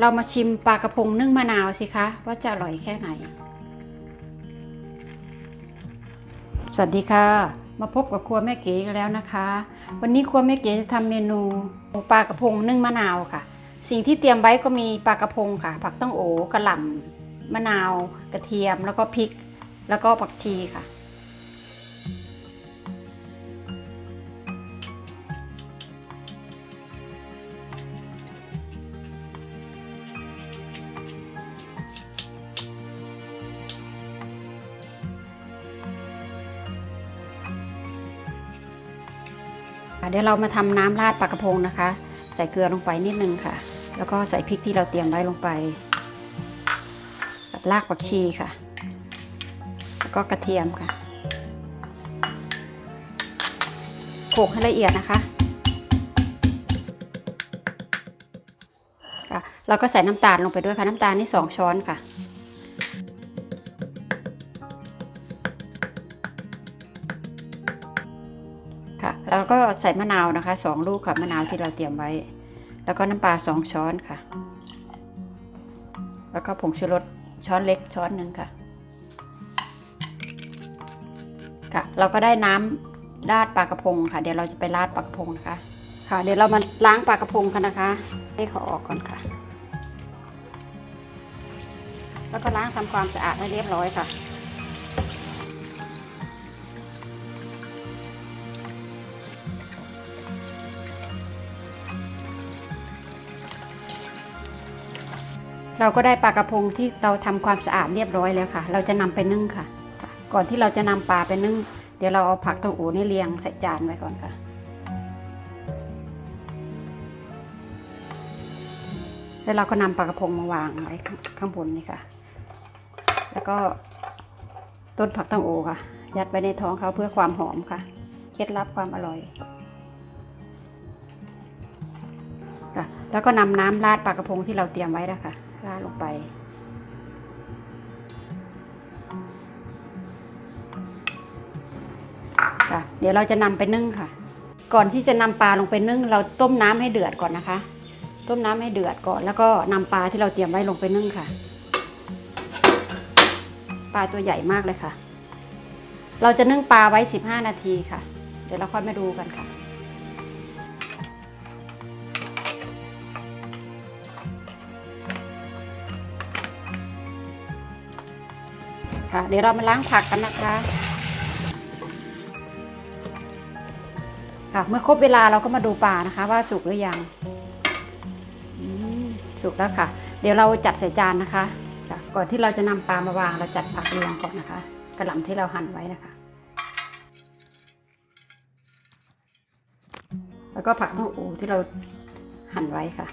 เรามาชิมปลากระพงนึ่งมะนาวสิคะ ว่าจะอร่อยแค่ไหน สวัสดีค่ะ มาพบกับครัวแม่เก๋กันแล้วนะคะ วันนี้ครัวแม่เก๋จะทำเมนูปลากระพงนึ่งมะนาวค่ะ สิ่งที่เตรียมไว้ก็มีปลากระพงค่ะ ผักต้องโอกระหล่ำมะนาว กระเทียมแล้วก็พริก แล้วก็ผักชีค่ะ เดี๋ยวเรามาทำน้ำราดปลากระพงนะคะ ใส่เกลือลงไปนิดนึงค่ะ แล้วก็ใส่พริกที่เราเตรียมไว้ลงไปกับรากผักชีค่ะ แล้วก็กระเทียมค่ะโขกให้ละเอียดนะคะค่ะเราก็ใส่น้ำตาลลงไปด้วยค่ะน้ำตาลนี่สองช้อนค่ะ แล้วก็ใส่มะนาวนะคะสองลูกค่ะมะนาวที่เราเตรียมไว้ แล้วก็น้ำปลาสองช้อนค่ะ แล้วก็ผงชูรสช้อนเล็กช้อนหนึ่งค่ะ ค่ะ เราก็ได้น้ำราดปลากระพงค่ะ เดี๋ยวเราจะไปราดปลากระพงนะคะ ค่ะ เดี๋ยวเรามาล้างปลากระพงกันนะคะ ให้เขาออกก่อนค่ะ แล้วก็ล้างทำความสะอาดให้เรียบร้อยค่ะ เราก็ได้ปลากระพงที่เราทำความสะอาดเรียบร้อยแล้วค่ะ เราจะนำไปนึ่งค่ะ ก่อนที่เราจะนำปลาไปนึ่ง เดี๋ยวเราเอาผักตะอูนี่เรียงใส่จานไว้ก่อนค่ะ แล้วเราก็นำปลากระพงมาวางไว้ข้างบนนี่ค่ะ แล้วก็ต้นผักตังโอค่ะ ยัดไว้ในท้องเขาเพื่อความหอมค่ะ เคล็ดลับความอร่อยค่ะแล้วก็นำน้ำราดปลากระพงที่เราเตรียมไว้นะคะ ราดลงไป ค่ะ เดี๋ยวเราจะนำไปนึ่งค่ะ ก่อนที่จะนำปลาลงไปนึ่ง เราต้มน้ำให้เดือดก่อนนะคะ ต้มน้ำให้เดือดก่อน แล้วก็นำปลาที่เราเตรียมไว้ลงไปนึ่งค่ะ ปลาตัวใหญ่มากเลยค่ะ เราจะนึ่งปลาไว้ 15 นาทีค่ะ เดี๋ยวเราค่อยมาดูกันค่ะ ค่ะ เดี๋ยวเรามาล้างผักกันนะคะ ค่ะ เมื่อครบเวลาเราก็มาดูปลานะคะ ว่าสุกหรือยังสุกแล้วค่ะ เดี๋ยวเราจัดใส่จานนะคะ ก่อนที่เราจะนำปลามาวางเราจัดผักรียงก่อนนะคะ กระหล่ำที่เราหั่นไว้นะคะ แล้วก็ผักน้องอูที่เราหั่นไว้ค่ะ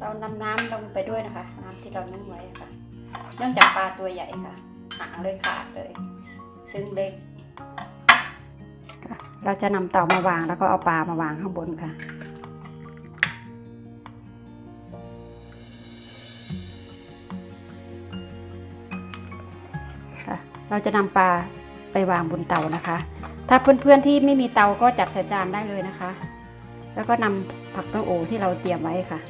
เรานำน้ำลงไปด้วยนะคะ น้ำที่เรานึ่งไว้ค่ะเนื่องจากปลาตัวใหญ่ค่ะ หางเลยขาดเลย ซึ่งเล็กค่ะเราจะนำเต่ามาวางแล้วก็เอาปลามาวางข้างบนค่ะเราจะนำปลาไปวางบนเตานะคะ ถ้าเพื่อนๆที่ไม่มีเตาก็จัดใส่จานได้เลยนะคะ แล้วก็นำผักต้งโอที่เราเตรียมไว้ค่ะ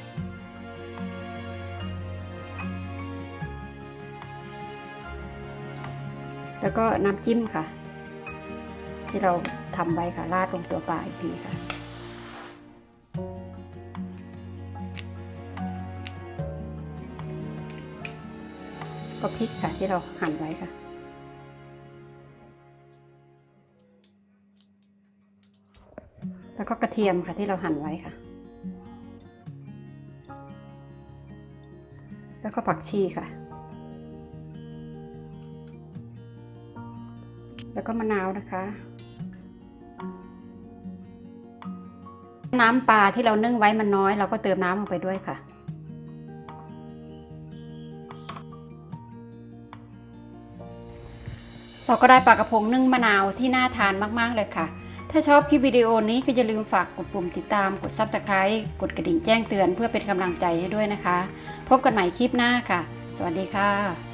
แล้วก็น้ำจิ้มค่ะ ที่เราทำไว้ค่ะราดลงตัวปลาอีกทีค่ะ ก็พริกค่ะที่เราหั่นไว้ค่ะแล้วก็กระเทียมค่ะที่เราหั่นไว้ค่ะ แล้วก็ผักชีค่ะ แล้วก็มะนาวนะคะ น้ำปลาที่เรานึ่งไว้มันน้อย เราก็เติมน้ำลงไปด้วยค่ะ เราก็ได้ปลากระพงนึ่งมะนาวที่น่าทานมากๆเลยค่ะ ถ้าชอบคลิปวิดีโอนี้ก็อย่าลืมฝากกดปุ่มติดตามกดซับสไคร b e กดกระดิ่งแจ้งเตือนเพื่อเป็นกำลังใจให้ด้วยนะคะ พบกันใหม่คลิปหน้าค่ะ สวัสดีค่ะ